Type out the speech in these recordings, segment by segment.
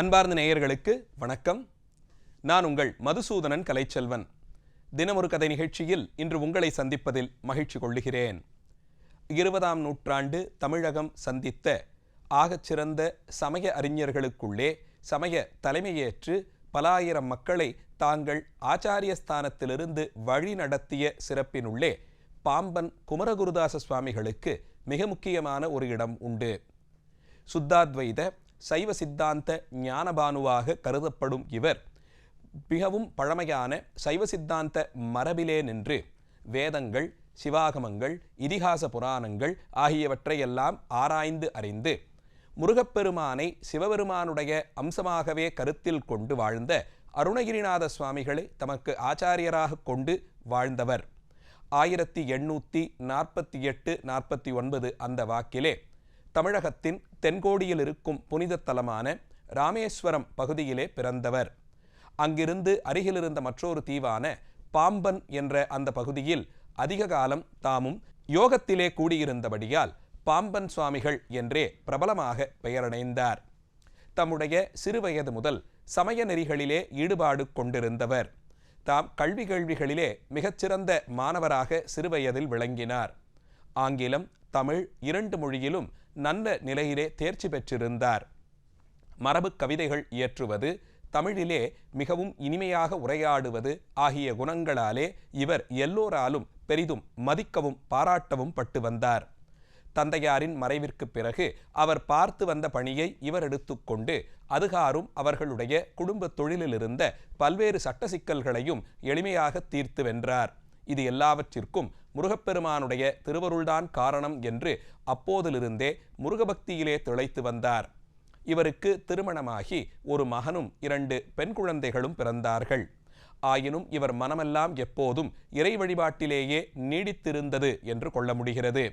அன்பார்ந்த நேயர்களுக்கு வணக்கம். நான் உங்கள் மதுசூதனன் கலைச்செல்வன். தினமொரு கதை நிகழ்ச்சியில் இன்று உங்களை சந்திப்பதில் மகிழ்ச்சி கொள்ளுகிறேன். இருபதாம் நூற்றாண்டு தமிழகம் சந்தித்த ஆகச்சிறந்த சமய அறிஞர்களுக்குள்ளே சமய தலைமையேற்று பல ஆயிரம் மக்களை தாங்கள் ஆச்சாரிய ஸ்தானத்திலிருந்து வழி நடத்திய சிறப்பினுள்ளே பாம்பன் குமரகுருதாச சுவாமிகளுக்கு மிக முக்கியமான ஒரு இடம் உண்டு. சுத்தாத்வைத சைவ சித்தாந்த ஞானபானுவாக கருதப்படும் இவர். மிகவும் பழமையான சைவ சித்தாந்த மரபிலே நின்று வேதங்கள் சிவாகமங்கள் இதிகாச புராணங்கள் ஆகியவற்றையெல்லாம் ஆராய்ந்து அறிந்து முருகப்பெருமானை சிவபெருமானுடைய அம்சமாகவே கருத்தில் கொண்டு வாழ்ந்த அருணகிரிநாத சுவாமிகளை தமக்கு ஆச்சாரியராக கொண்டு வாழ்ந்தவர். ஆயிரத்தி எண்ணூற்றி நாற்பத்தி எட்டு நாற்பத்தி ஒன்பது அந்த வாக்கிலே தமிழகத்தின் தென்கோடியில் இருக்கும் புனித தலமான ராமேஸ்வரம் பகுதியிலே பிறந்தவர். அங்கிருந்து அருகிலிருந்த மற்றொரு தீவான பாம்பன் என்ற அந்த பகுதியில் அதிக காலம் தாமும் யோகத்திலே கூடியிருந்தபடியால் பாம்பன் சுவாமிகள் என்றே பிரபலமாக பெயரடைந்தார். தம்முடைய சிறுவயது முதல் சமய நெறிகளிலே ஈடுபாடு கொண்டிருந்தவர். தாம் கல்வி கேள்விகளிலே மிகச்சிறந்த மாணவராக சிறுவயதில் விளங்கினார். ஆங்கிலம் தமிழ் இரண்டு மொழியிலும் நல்ல நிலையிலே தேர்ச்சி பெற்றிருந்தார். மரபு கவிதைகள் இயற்றுவது தமிழிலே மிகவும் இனிமையாக உரையாடுவது ஆகிய குணங்களாலே இவர் எல்லோராலும் பெரிதும் மதிக்கவும் பாராட்டவும் பட்டு வந்தார். தந்தையாரின் மறைவிற்கு பிறகு அவர் பார்த்து வந்த பணியை இவர் எடுத்துக்கொண்டு அதுகாரும் அவர்களுடைய குடும்ப தொழிலிலிருந்த பல்வேறு சட்ட சிக்கல்களையும் எளிமையாக தீர்த்து வென்றார். இது எல்லாவற்றிற்கும் முருகப்பெருமானுடைய திருவருள்தான் காரணம் என்று அப்போதிலிருந்தே முருகபக்தியிலே திளைத்து வந்தார். இவருக்கு திருமணமாகி ஒரு மகனும் இரண்டு பெண் குழந்தைகளும் பிறந்தார்கள். ஆயினும் இவர் மனமெல்லாம் எப்போதும் இறை வழிபாட்டிலேயே நீடித்திருந்தது என்று கொள்ள முடிகிறது.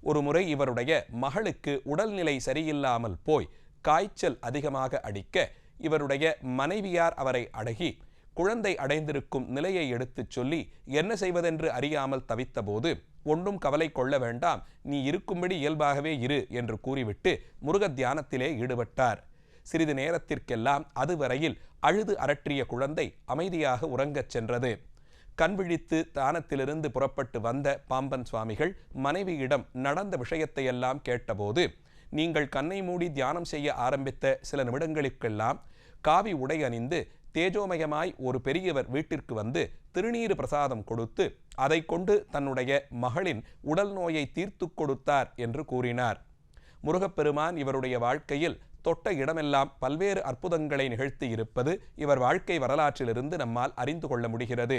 ஒரு முறை இவருடைய மகளுக்கு உடல்நிலை சரியில்லாமல் போய் காய்ச்சல் அதிகமாக அடிக்க இவருடைய மனைவியார் அவரை அடகி குழந்தை அடைந்திருக்கும் நிலையை எடுத்துச் சொல்லி என்ன செய்வதென்று அறியாமல் தவித்தபோது ஒன்றும் கவலை கொள்ள வேண்டாம் நீ இருக்கும்படி இயல்பாகவே இரு என்று கூறிவிட்டு முருக தியானத்திலே ஈடுபட்டார். சிறிது நேரத்திற்கெல்லாம் அதுவரையில் அழுது அரற்றிய குழந்தை அமைதியாக உறங்கச் சென்றது. கண் விழித்து தானத்திலிருந்து புறப்பட்டு வந்த பாம்பன் சுவாமிகள் மனைவியிடம் நடந்த விஷயத்தையெல்லாம் கேட்டபோது நீங்கள் கண்ணை மூடி தியானம் செய்ய ஆரம்பித்த சில நிமிடங்களுக்கெல்லாம் காவி உடை அணிந்து தேஜோமயமாய் ஒரு பெரியவர் வீட்டிற்கு வந்து திருநீறு பிரசாதம் கொடுத்து அதை கொண்டு தன்னுடைய மகளின் உடல் நோயை தீர்த்து கொடுத்தார் என்று கூறினார். முருகப்பெருமான் இவருடைய வாழ்க்கையில் தொட்ட இடமெல்லாம் பல்வேறு அற்புதங்களை நிகழ்த்தி இருப்பது இவர் வாழ்க்கை வரலாற்றிலிருந்து நம்மால் அறிந்து கொள்ள முடிகிறது.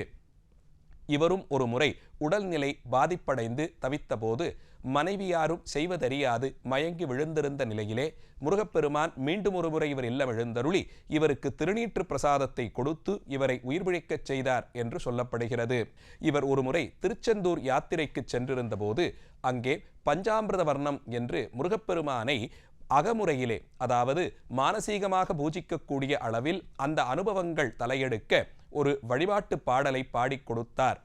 இவரும் ஒரு முறை உடல்நிலை பாதிப்படைந்து தவித்தபோது மனைவியாரும் செய்வதறியாது மயங்கி விழுந்திருந்த நிலையிலே முருகப்பெருமான் மீண்டும் ஒரு முறை இவர் இல்லம் எழுந்தருளி இவருக்கு திருநீற்று பிரசாதத்தை கொடுத்து இவரை உயிர்பிழைக்கச் செய்தார் என்று சொல்லப்படுகிறது. இவர் ஒருமுறை திருச்செந்தூர் யாத்திரைக்கு சென்றிருந்தபோது அங்கே பஞ்சாமிரத வர்ணம் என்று முருகப்பெருமானை அகமுறையிலே அதாவது மானசீகமாக பூஜிக்கக்கூடிய அளவில் அந்த அனுபவங்கள் தலையெடுக்க ஒரு வழிபாட்டு பாடலை பாடிக் கொடுத்தார்.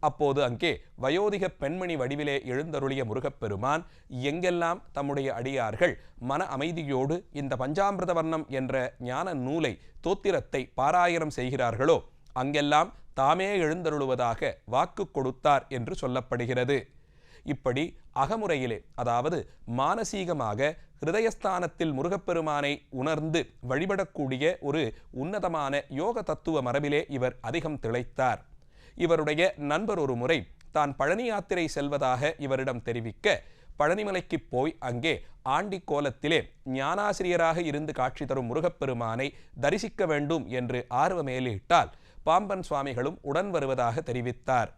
அப்போது அங்கே வயோதிக பெண்மணி வடிவிலே எழுந்தருளிய முருகப்பெருமான் எங்கெல்லாம் தம்முடைய அடியார்கள் மன அமைதியோடு இந்த பஞ்சாமிரத வர்ணம் என்ற ஞான நூலை தோத்திரத்தை பாராயணம் செய்கிறார்களோ அங்கெல்லாம் தாமே எழுந்தருளுவதாக வாக்கு கொடுத்தார் என்று சொல்லப்படுகிறது. இப்படி அகமுறையிலே அதாவது மானசீகமாக ஹிருதயஸ்தானத்தில் முருகப்பெருமானை உணர்ந்து வழிபடக்கூடிய ஒரு உன்னதமான யோக தத்துவ மரபிலே இவர் அதிகம் திளைத்தார். இவருடைய நண்பர் ஒரு முறை தான் பழனி யாத்திரை செல்வதாக இவரிடம் தெரிவிக்க பழனிமலைக்கு போய் அங்கே ஆண்டி கோலத்திலே ஞானாசிரியராக இருந்து காட்சி தரும் முருகப்பெருமானை தரிசிக்க வேண்டும் என்று ஆர்வமேலிட்டால் பாம்பன் சுவாமிகளும் உடன் வருவதாக தெரிவித்தார்.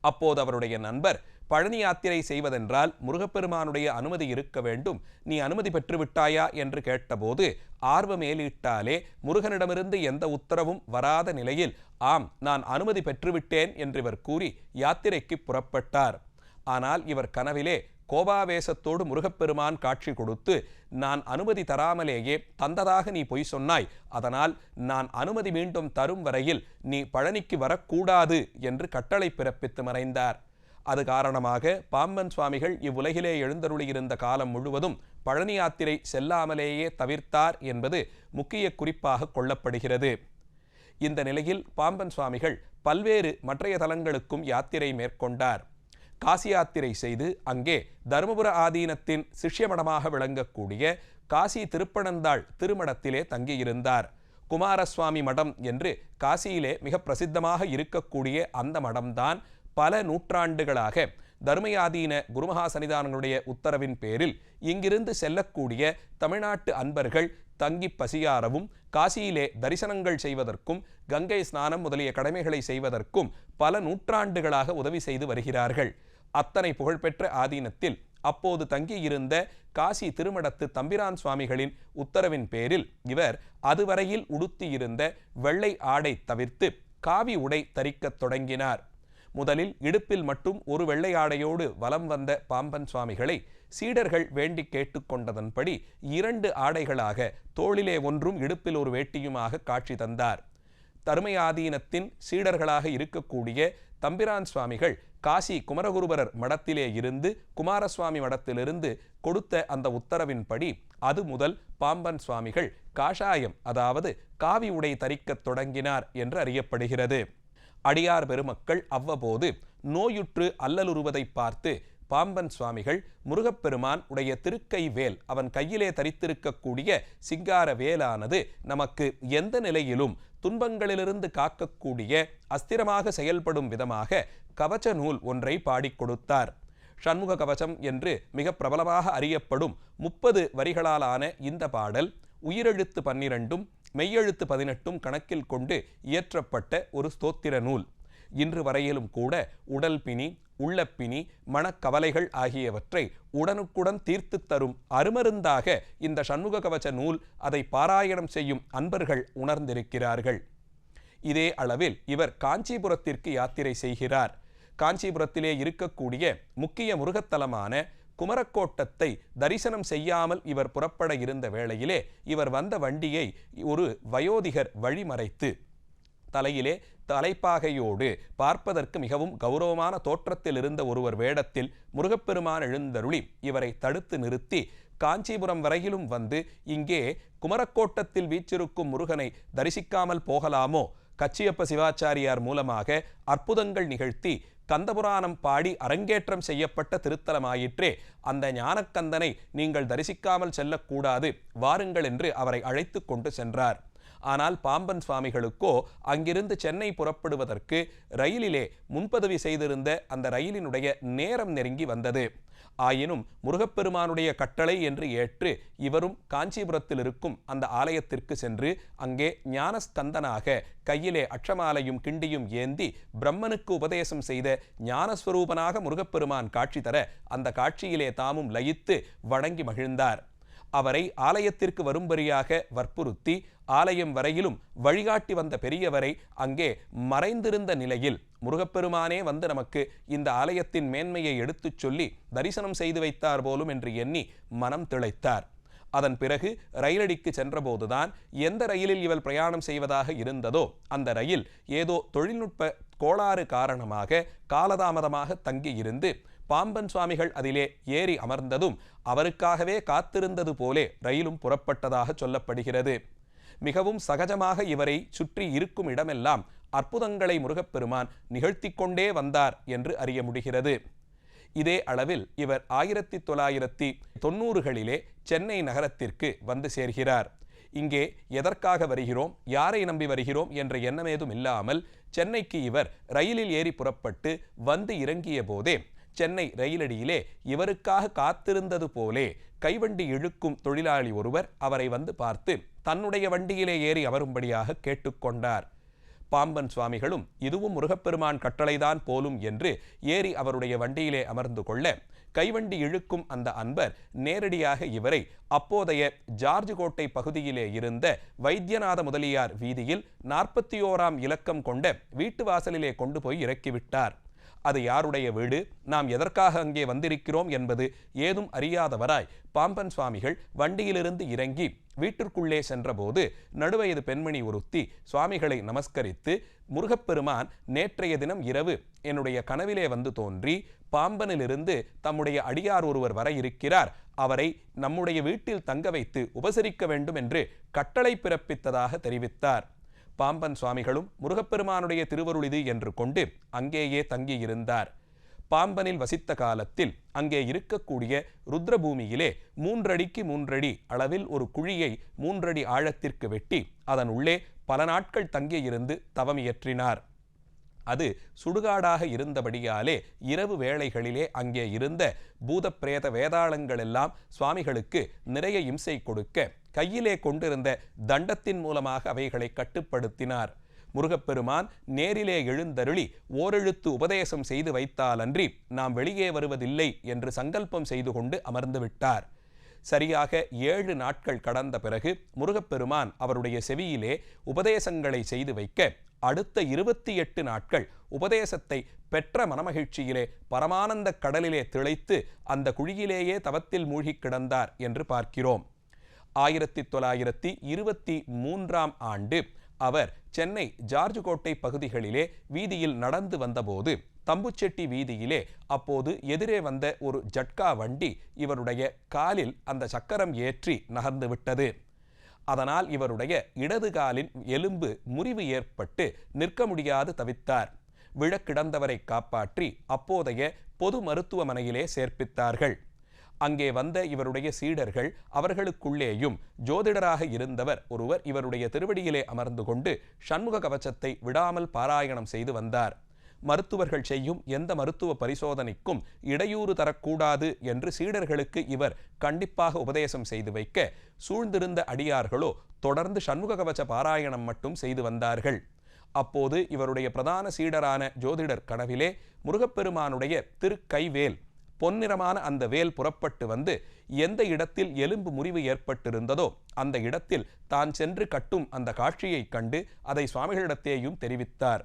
அப்போது அவருடைய நண்பர் பழனி யாத்திரை செய்வதென்றால் முருகப்பெருமானுடைய அனுமதி இருக்க வேண்டும். நீ அனுமதி பெற்றுவிட்டாயா? என்று கேட்டபோது ஆர்வமேலிட்டாலே முருகனிடமிருந்து எந்த உத்தரவும் வராத நிலையில் ஆம் நான் அனுமதி பெற்றுவிட்டேன் என்று இவர் கூறி யாத்திரைக்கு புறப்பட்டார். ஆனால் இவர் கனவிலே கோபாவேசத்தோடு முருகப்பெருமான் காட்சி கொடுத்து நான் அனுமதி தராமலேயே தந்ததாக நீ பொய் சொன்னாய். அதனால் நான் அனுமதி மீண்டும் தரும் வரையில் நீ பழனிக்கு வரக்கூடாது என்று கட்டளை பிறப்பித்து மறைந்தார். அது காரணமாக பாம்பன் சுவாமிகள் இவ்வுலகிலே எழுந்தருளியிருந்த காலம் முழுவதும் பழனி யாத்திரை செல்லாமலேயே தவிர்த்தார் என்பது முக்கிய குறிப்பாக கொள்ளப்படுகிறது. இந்த நிலையில் பாம்பன் சுவாமிகள் பல்வேறு மற்றைய தலங்களுக்கும் யாத்திரை மேற்கொண்டார். காசி யாத்திரை செய்து அங்கே தருமபுர ஆதீனத்தின் சிஷ்யமடமாக விளங்கக்கூடிய காசி திருப்பனந்தாள் திருமடத்திலே தங்கியிருந்தார். குமாரசுவாமி மடம் என்று காசியிலே மிக பிரசித்தமாக இருக்கக்கூடிய அந்த மடம்தான் பல நூற்றாண்டுகளாக தர்மயாதீன குருமகா சன்னிதானங்களுடைய உத்தரவின் பேரில் இங்கிருந்து செல்லக்கூடிய தமிழ்நாட்டு அன்பர்கள் தங்கி பசியாரவும் காசியிலே தரிசனங்கள் செய்வதற்கும் கங்கை ஸ்நானம் முதலிய கடமைகளை செய்வதற்கும் பல நூற்றாண்டுகளாக உதவி செய்து வருகிறார்கள். அத்தனை புகழ்பெற்ற ஆதீனத்தில் அப்போது தங்கியிருந்த காசி திருமடத்து தம்பிரான் சுவாமிகளின் உத்தரவின் பேரில் இவர் அதுவரையில் உடுத்தியிருந்த வெள்ளை ஆடை தவிர்த்து காவி உடை தரிக்கத் தொடங்கினார். முதலில் இடுப்பில் மட்டும் ஒரு வெள்ளை ஆடையோடு வலம் வந்த பாம்பன் சுவாமிகளை சீடர்கள் வேண்டி கேட்டுக்கொண்டதன்படி இரண்டு ஆடைகளாக தோளிலே ஒன்றும் இடுப்பில் ஒரு வேட்டியுமாக காட்சி தந்தார். தருமையாதீனத்தின் சீடர்களாக இருக்கக்கூடிய தம்பிரான் சுவாமிகள் காசி குமரகுருபரர் மடத்திலே இருந்து குமாரசுவாமி மடத்திலிருந்து கொடுத்த அந்த உத்தரவின்படி அது முதல் பாம்பன் சுவாமிகள் காஷாயம் அதாவது காவி உடை தரிக்கத் தொடங்கினார் என்று அறியப்படுகிறது. அடியார் பெருமக்கள் அவ்வப்போது நோயுற்று அல்லலுறுவதை பார்த்து பாம்பன் சுவாமிகள் முருகப்பெருமான் உடைய திருக்கை வேல் அவன் கையிலே தரித்திருக்கக்கூடிய சிங்கார வேலானது நமக்கு எந்த நிலையிலும் துன்பங்களிலிருந்து காக்கக்கூடிய அஸ்திரமாக செயல்படும் விதமாக கவச்ச நூல் ஒன்றை பாடிக் கொடுத்தார். ஷண்முக கவசம் என்று மிக பிரபலமாக அறியப்படும் முப்பது வரிகளாலான இந்த பாடல் உயிரெழுத்து பன்னிரண்டும் மெய்யெழுத்து பதினெட்டும் கணக்கில் கொண்டு இயற்றப்பட்ட ஒரு ஸ்தோத்திர நூல். இன்று வரையிலும் கூட உடல் பிணி உள்ளப்பினி மனக்கவலைகள் ஆகியவற்றை உடனுக்குடன் தீர்த்து தரும் அருமருந்தாக இந்த சண்முக கவச்ச நூல் அதை பாராயணம் செய்யும் அன்பர்கள் உணர்ந்திருக்கிறார்கள். இதே அளவில் இவர் காஞ்சிபுரத்திற்கு யாத்திரை செய்கிறார். காஞ்சிபுரத்திலே இருக்கக்கூடிய முக்கிய முருகத்தலமான குமரக்கோட்டத்தை தரிசனம் செய்யாமல் இவர் புறப்பட இருந்த வேளையிலே இவர் வந்த வண்டியை ஒரு வயோதிகர் வழிமறைத்து தலையிலே தலைப்பாகையோடு பார்ப்பதற்கு மிகவும் கௌரவமான தோற்றத்தில் இருந்த ஒருவர் வேடத்தில் முருகப்பெருமான் எழுந்தருளி இவரை தடுத்து நிறுத்தி காஞ்சிபுரம் வரையிலும் வந்து இங்கே குமரக்கோட்டத்தில் வீச்சிருக்கும் முருகனை தரிசிக்காமல் போகலாமோ? கச்சியப்ப சிவாச்சாரியார் மூலமாக அற்புதங்கள் நிகழ்த்தி கந்தபுராணம் பாடி அரங்கேற்றம் செய்யப்பட்ட திருத்தலமாயிற்றே. அந்த ஞானக்கந்தனை நீங்கள் தரிசிக்காமல் செல்லக்கூடாது. வாருங்கள் என்று அவரை அழைத்து கொண்டு சென்றார். ஆனால் பாம்பன் சுவாமிகளுக்கோ அங்கிருந்து சென்னை புறப்படுவதற்கு ரயிலிலே முன்பதவி செய்திருந்த அந்த ரயிலினுடைய நேரம் நெருங்கி வந்தது. ஆயினும் முருகப்பெருமானுடைய கட்டளை என்று ஏற்று இவரும் காஞ்சிபுரத்தில் இருக்கும் அந்த ஆலயத்திற்கு சென்று அங்கே ஞானஸ்கந்தனாக கையிலே அட்சமாலையும் கிண்டியும் ஏந்தி பிரம்மனுக்கு உபதேசம் செய்த ஞானஸ்வரூபனாக முருகப்பெருமான் காட்சி தர அந்த காட்சியிலே தாமும் லயித்து வணங்கி மகிழ்ந்தார். அவரை ஆலயத்திற்கு வரும்படியாக வற்புறுத்தி ஆலயம் வரையிலும் வழிகாட்டி வந்த பெரியவரை அங்கே மறைந்திருந்த நிலையில் முருகப்பெருமானே வந்து நமக்கு இந்த ஆலயத்தின் மேன்மையை எடுத்துச் சொல்லி தரிசனம் செய்து வைத்தார் போலும் என்று எண்ணி மனம் திளைத்தார். அதன் பிறகு ரயிலடிக்கு சென்றபோதுதான் எந்த ரயிலில் இவள் பிரயாணம் செய்வதாக இருந்ததோ அந்த ரயில் ஏதோ தொழில்நுட்ப கோளாறு காரணமாக காலதாமதமாக தங்கியிருந்து பாம்பன் சுவாமிகள் அதிலே ஏறி அமர்ந்ததும் அவருக்காகவே காத்திருந்தது போலே ரயிலும் புறப்பட்டதாக சொல்லப்படுகிறது. மிகவும் சகஜமாக இவரை சுற்றி இருக்கும் இடமெல்லாம் அற்புதங்களை முருகப்பெருமான் நிகழ்த்தி கொண்டே வந்தார் என்று அறிய முடிகிறது. இதே அளவில் இவர் ஆயிரத்தி தொள்ளாயிரத்தி தொன்னூறுகளிலே சென்னை நகரத்திற்கு வந்து சேர்கிறார். இங்கே எதற்காக வருகிறோம் யாரை நம்பி வருகிறோம் என்ற எண்ணமேதும் இல்லாமல் சென்னைக்கு இவர் ரயிலில் ஏறி புறப்பட்டு வந்து இறங்கிய போதே சென்னை ரயிலடியிலே இவருக்காக காத்திருந்தது போலே கைவண்டி இழுக்கும் தொழிலாளி ஒருவர் அவரை வந்து பார்த்து தன்னுடைய வண்டியிலே ஏறி அவரும்படியாக கேட்டுக்கொண்டார் பாம்பன் சுவாமிகளும் இதுவும் முருகப்பெருமான் கட்டளைதான் போலும் என்று ஏறி அவருடைய வண்டியிலே அமர்ந்து கொள்ள கைவண்டி இழுக்கும் அந்த அன்பர் நேரடியாக இவரை அப்போதைய ஜார்ஜ் கோட்டை பகுதியிலே இருந்த வைத்தியநாத முதலியார் வீதியில் நாற்பத்தி ஓராம் இலக்கம் கொண்ட வீட்டு வாசலிலே கொண்டு போய் இறக்கிவிட்டார். அது யாருடைய வீடு? நாம் எதற்காக அங்கே வந்திருக்கிறோம் என்பது ஏதும் அறியாதவராய் பாம்பன் சுவாமிகள் வண்டியிலிருந்து இறங்கி வீட்டிற்குள்ளே சென்றபோது நடுவயது பெண்மணி ஒருத்தி சுவாமிகளை நமஸ்கரித்து முருகப்பெருமான் நேற்றைய தினம் இரவு என்னுடைய கனவிலே வந்து தோன்றி பாம்பனிலிருந்து தம்முடைய அடியார் ஒருவர் வர இருக்கிறார். அவரை நம்முடைய வீட்டில் தங்க வைத்து உபசரிக்க வேண்டும் என்று கட்டளை பிறப்பித்ததாக தெரிவித்தார். பாம்பன் சுவாமிகளும் முருகப்பெருமானுடைய திருவருள் இது என்று கொண்டு அங்கேயே தங்கியிருந்தார். பாம்பனில் வசித்த காலத்தில் அங்கே இருக்கக்கூடிய ருத்ரபூமியிலே மூன்றடிக்கு மூன்றடி அளவில் ஒரு குழியை மூன்றடி ஆழத்திற்கு வெட்டி அதன் உள்ளே பல நாட்கள் தங்கியிருந்து தவமியற்றினார் அது சுடுகாடாக இருந்தபடியாலே இரவு வேளைகளிலே அங்கே இருந்த பூதப்பிரேத வேதாளங்களெல்லாம் சுவாமிகளுக்கு நிறைய இம்சை கொடுக்க கையிலே கொண்டிருந்த தண்டத்தின் மூலமாக அவைகளை கட்டுப்படுத்தினார். முருகப்பெருமான் நேரிலே எழுந்தருளி ஓரெழுத்து உபதேசம் செய்து வைத்தாலன்றி நாம் வெளியே வருவதில்லை என்று சங்கல்பம் செய்து கொண்டு அமர்ந்து விட்டார். சரியாக ஏழு நாட்கள் கடந்த பிறகு முருகப்பெருமான் அவருடைய செவியிலே உபதேசங்களை செய்து வைக்க அடுத்த இருபத்தி எட்டு நாட்கள் உபதேசத்தை பெற்ற மனமகிழ்ச்சியிலே பரமானந்த கடலிலே திளைத்து அந்த குழியிலேயே தவத்தில் மூழ்கி கிடந்தார் என்று பார்க்கிறோம். ஆயிரத்தி தொள்ளாயிரத்தி இருபத்தி மூன்றாம் ஆண்டு அவர் சென்னை ஜார்ஜ் கோட்டை பகுதிகளிலே வீதியில் நடந்து வந்தபோது தம்புச்செட்டி வீதியிலே அப்போது எதிரே வந்த ஒரு ஜட்கா வண்டி இவருடைய காலில் அந்த சக்கரம் ஏற்றி நகர்ந்து விட்டது. அதனால் இவருடைய இடது காலின் எலும்பு முறிவு ஏற்பட்டு நிற்க முடியாது தவித்தார். விழக்கிடந்தவரை காப்பாற்றி அப்போதைய பொது மருத்துவமனையிலே சேர்ப்பித்தார்கள். அங்கே வந்த இவருடைய சீடர்கள் அவர்களுக்குள்ளேயும் ஜோதிடராக இருந்தவர் ஒருவர் இவருடைய திருவடியிலே அமர்ந்து கொண்டு சண்முக கவச்சத்தை விடாமல் பாராயணம் செய்து வந்தார். மருத்துவர்கள் செய்யும் எந்த மருத்துவ பரிசோதனைக்கும் இடையூறு தரக்கூடாது என்று சீடர்களுக்கு இவர் கண்டிப்பாக உபதேசம் செய்து வைக்க சூழ்ந்திருந்த அடியார்களோ தொடர்ந்து சண்முககவச பாராயணம் மட்டும் செய்து வந்தார்கள். அப்போது இவருடைய பிரதான சீடரான ஜோதிடர் கனவிலே முருகப்பெருமானுடைய திருக்கைவேல் பொன்னிறமான அந்த வேல் புறப்பட்டு வந்து எந்த இடத்தில் எலும்பு முறிவு ஏற்பட்டிருந்ததோ அந்த இடத்தில் தான் சென்று கட்டும் அந்த காட்சியைக் கண்டு அதை சுவாமிகளிடத்தேயும் தெரிவித்தார்.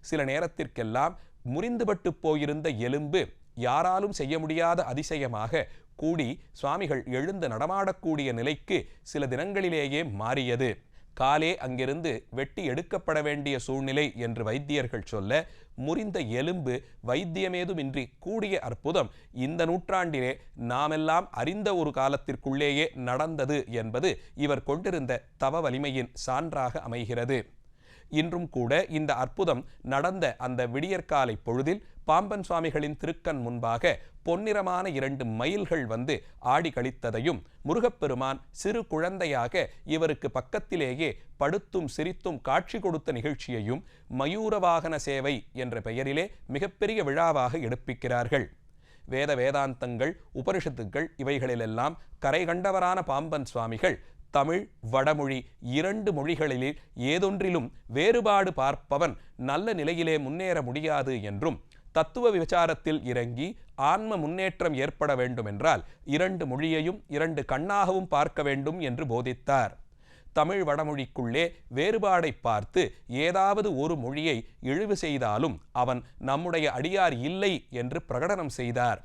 சில நேரத்திற்கெல்லாம் முறிந்துபட்டு போயிருந்த எலும்பு யாராலும் செய்ய முடியாத அதிசயமாக கூடி சுவாமிகள் எழுந்து நடமாடக்கூடிய நிலைக்கு சில தினங்களிலேயே மாறியது. காலே அங்கிருந்து வெட்டி எடுக்கப்பட வேண்டிய சூழ்நிலை என்று வைத்தியர்கள் சொல்ல முறிந்த எலும்பு வைத்தியமேதுமின்றி கூடிய அற்புதம் இந்த நூற்றாண்டிலே நாமெல்லாம் அறிந்த ஒரு காலத்திற்குள்ளேயே நடந்தது என்பது இவர் கொண்டிருந்த தவ வலிமையின் சான்றாக அமைகிறது. இன்றும் கூட இந்த அற்புதம் நடந்த அந்த விடியற்காலை பொழுதில் பாம்பன் சுவாமிகளின் திருக்கண் முன்பாக பொன்னிறமான இரண்டு மயில்கள் வந்து ஆடி கழித்ததையும் முருகப்பெருமான் சிறு குழந்தையாக இவருக்கு பக்கத்திலேயே படுத்தும் சிரித்தும் காட்சி கொடுத்த நிகழ்ச்சியையும் மயூர வாகன சேவை என்ற பெயரிலே மிகப்பெரிய விழாவாக எடுப்பிக்கிறார்கள். வேத வேதாந்தங்கள் உபனிஷத்துக்கள் இவைகளிலெல்லாம் கரை கண்டவரான பாம்பன் சுவாமிகள் தமிழ் வடமொழி இரண்டு மொழிகளிலே ஏதொன்றிலும் வேறுபாடு பார்ப்பவன் நல்ல நிலையிலே முன்னேற முடியாது என்றும் தத்துவ விசாரத்தில் இறங்கி ஆன்ம முன்னேற்றம் ஏற்பட வேண்டுமென்றால் இரண்டு மொழியையும் இரண்டு கண்ணாகவும் பார்க்க வேண்டும் என்று போதித்தார். தமிழ் வடமொழிக்குள்ளே வேறுபாடை பார்த்து ஏதாவது ஒரு மொழியை இழிவு செய்தாலும் அவன் நம்முடைய அடியார் இல்லை என்று பிரகடனம் செய்தார்.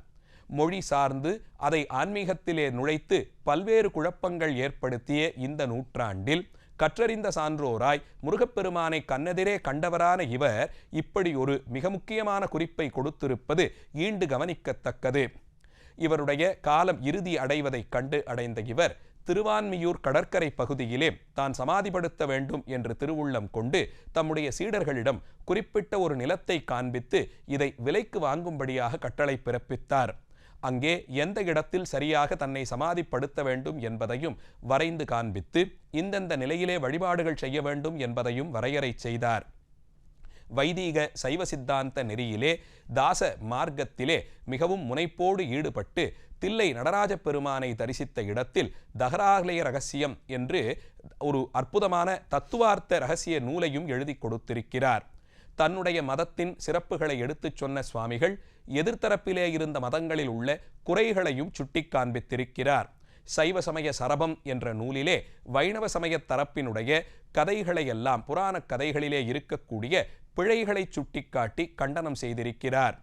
மொழி சார்ந்து அதை ஆன்மீகத்திலே நுழைத்து பல்வேறு குழப்பங்கள் ஏற்படுத்திய இந்த நூற்றாண்டில் கற்றறிந்த சான்றோராய் முருகப்பெருமானை கண்ணெதிரே கண்டவரான இவர் இப்படி ஒரு மிக முக்கியமான குறிப்பை கொடுத்திருப்பது ஈண்டு கவனிக்கத்தக்கது. இவருடைய காலம் இறுதி அடைவதைக் கண்டு அடைந்த இவர் திருவான்மியூர் கடற்கரை பகுதியிலே தான் சமாதிப்படுத்த வேண்டும் என்று திருவுள்ளம் கொண்டு தம்முடைய சீடர்களிடம் குறிப்பிட்ட ஒரு நிலத்தை காண்பித்து இதை விலைக்கு வாங்கும்படியாக கட்டளை பிறப்பித்தார். அங்கே எந்த இடத்தில் சரியாக தன்னை சமாதிப்படுத்த வேண்டும் என்பதையும் வரைந்து காண்பித்து இந்தந்த நிலையிலே வழிபாடுகள் செய்ய வேண்டும் என்பதையும் வரையறை செய்தார். வைதீக சைவ சித்தாந்த நெறியிலே தாச மார்க்கத்திலே மிகவும் முனைப்போடு ஈடுபட்டு தில்லை நடராஜ பெருமானை தரிசித்த இடத்தில் தகராலய ரகசியம் என்று ஒரு அற்புதமான தத்துவார்த்த ரகசிய நூலையும் எழுதி கொடுத்திருக்கிறார். தன்னுடைய மதத்தின் சிறப்புகளை எடுத்துச் சொன்ன சுவாமிகள் எதிர்த்தரப்பிலே இருந்த மதங்களில் உள்ள குறைகளையும் சுட்டி காண்பித்திருக்கிறார். சைவ சமய சரபம் என்ற நூலிலே வைணவ சமய தரப்பினுடைய கதைகளையெல்லாம் புராணக் கதைகளிலே இருக்கக்கூடிய பிழைகளை சுட்டிக்காட்டி கண்டனம் செய்திருக்கிறார்.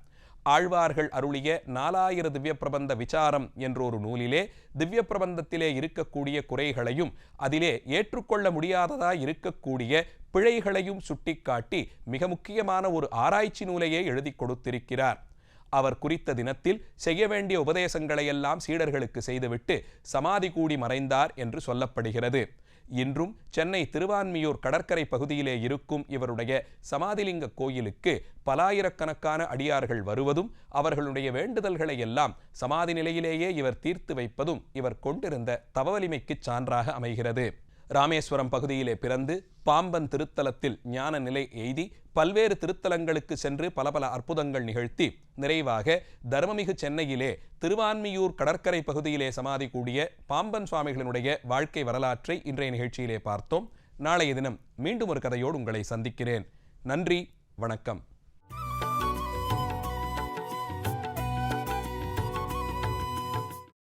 ஆழ்வார்கள் அருளிய நாலாயிர திவ்ய பிரபந்த விசாரம் என்றொரு நூலிலே திவ்ய பிரபந்தத்திலே இருக்கக்கூடிய குறைகளையும் அதிலே ஏற்றுக்கொள்ள முடியாததாய் இருக்கக்கூடிய பிழைகளையும் சுட்டிக்காட்டி மிக முக்கியமான ஒரு ஆராய்ச்சி நூலையே எழுதி கொடுத்திருக்கிறார். அவர் குறித்த தினத்தில் செய்ய வேண்டிய உபதேசங்களையெல்லாம் சீடர்களுக்கு செய்துவிட்டு சமாதி கூடி மறைந்தார் என்று சொல்லப்படுகிறது. இன்றும் சென்னை திருவான்மியூர் கடற்கரை பகுதியிலே இருக்கும் இவருடைய சமாதிலிங்க கோயிலுக்கு பலாயிரக்கணக்கான அடியார்கள் வருவதும் அவர்களுடைய வேண்டுதல்களை எல்லாம் சமாதி நிலையிலேயே இவர் தீர்த்து வைப்பதும் இவர் கொண்டிருந்த தவவலிமைக்குச் சான்றாக அமைகிறது. ராமேஸ்வரம் பகுதியிலே பிறந்து பாம்பன் திருத்தலத்தில் ஞான நிலை எய்தி பல்வேறு திருத்தலங்களுக்கு சென்று பல பல அற்புதங்கள் நிகழ்த்தி நிறைவாக தர்மமிகு சென்னையிலே திருவான்மியூர் கடற்கரை பகுதியிலே சமாதி கூடிய பாம்பன் சுவாமிகளினுடைய வாழ்க்கை வரலாற்றை இன்றைய நிகழ்ச்சியிலே பார்த்தோம். நாளைய தினம் மீண்டும் ஒரு கதையோடு உங்களை சந்திக்கிறேன். நன்றி வணக்கம்.